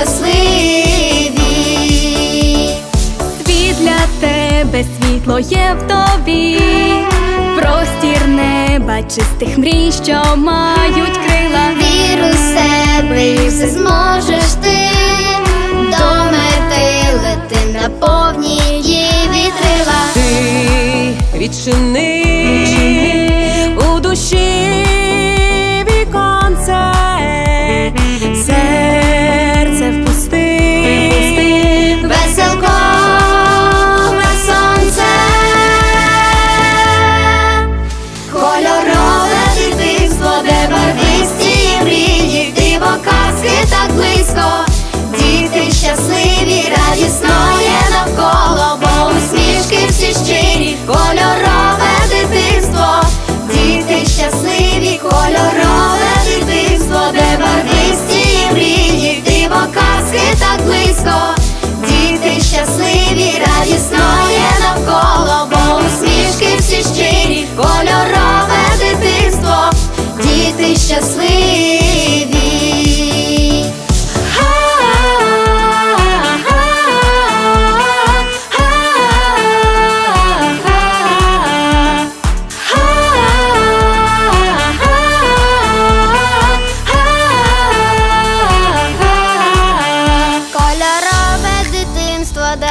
Щасливі. світ для тебе, світло є в тобі, простір неба, чистих мрій, що мають крила. Віру в себе і все зможеш ти до мети лети на повні її вітрила. Ти відчини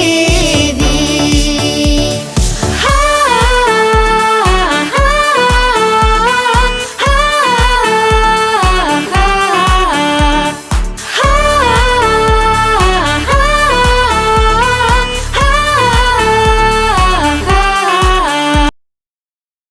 me.